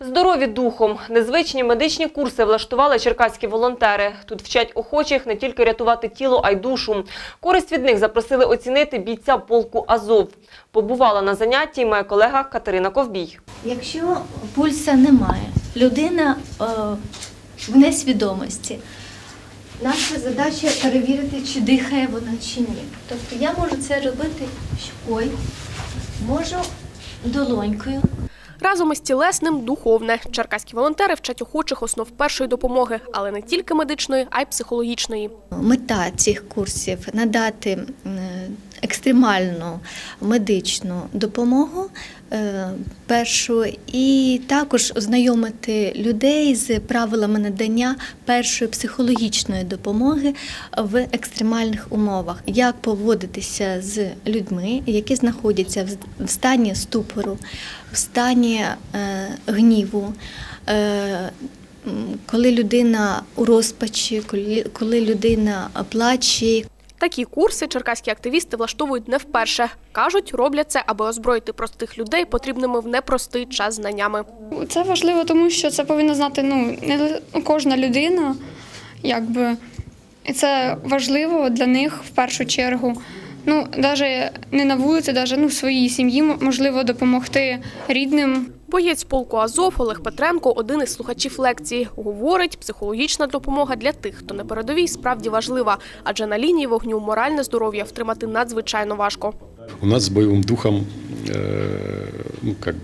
Здорові духом. Незвичні медичні курси влаштували черкаські волонтери. Тут вчать охочих не тільки рятувати тіло, а й душу. Користь від них запросили оцінити бійця полку Азов. Побувала на занятті моя колега Катерина Ковбій. Якщо пульса немає, людина е, в несвідомості. Наша задача перевірити, чи дихає вона чи ні. Тобто я можу це робити щокою, можу долонькою. Разом із тілесним духовне. Черкаські волонтери вчать охочих основ першої допомоги, але не тільки медичної, а й психологічної. Мета цих курсів надати екстремальну медичну допомогу е, першу і також ознайомити людей з правилами надання першої психологічної допомоги в екстремальних умовах, як поводитися з людьми, які знаходяться в- стані ступору, в стані е, гніву. е, Коли людина у розпачі, коли людина плаче, Такі курси черкаські активісти влаштовують не вперше. Кажуть, роблять це, аби озброїти простих людей потрібними в непростий час знаннями. Це важливо, тому що це повинна знати ну, не ну, кожна людина, якби. І це важливо для них в першу чергу Ну, навіть не на вулиці, навіть ну, в своїй сім'ї м- можливо допомогти рідним. Боєць полку Азов Олег Петренко один із слухачів лекції. Говорить, психологічна допомога для тих, хто на передовій, справді важлива, адже на лінії вогню моральне здоров'я втримати надзвичайно важко. У нас с боевым духом, э, ну, как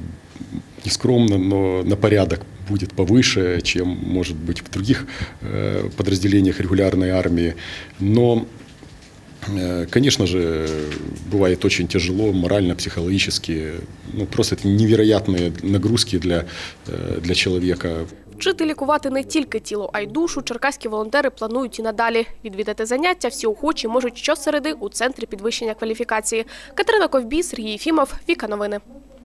нескромно, но на порядок будет повыше, чем может быть в других э, подразделениях регулярной армии. Но, э, конечно же, бывает очень тяжело морально, психологически. Ну, просто это невероятные нагрузки для, э, для человека. Вчити лікувати не тільки тіло, а й душу. Черкаські волонтери планують і надалі. Відвідати заняття всі охочі можуть щосереди у центрі підвищення кваліфікації. Катерина Ковбій, Сергій Єфімов, Віка Новини.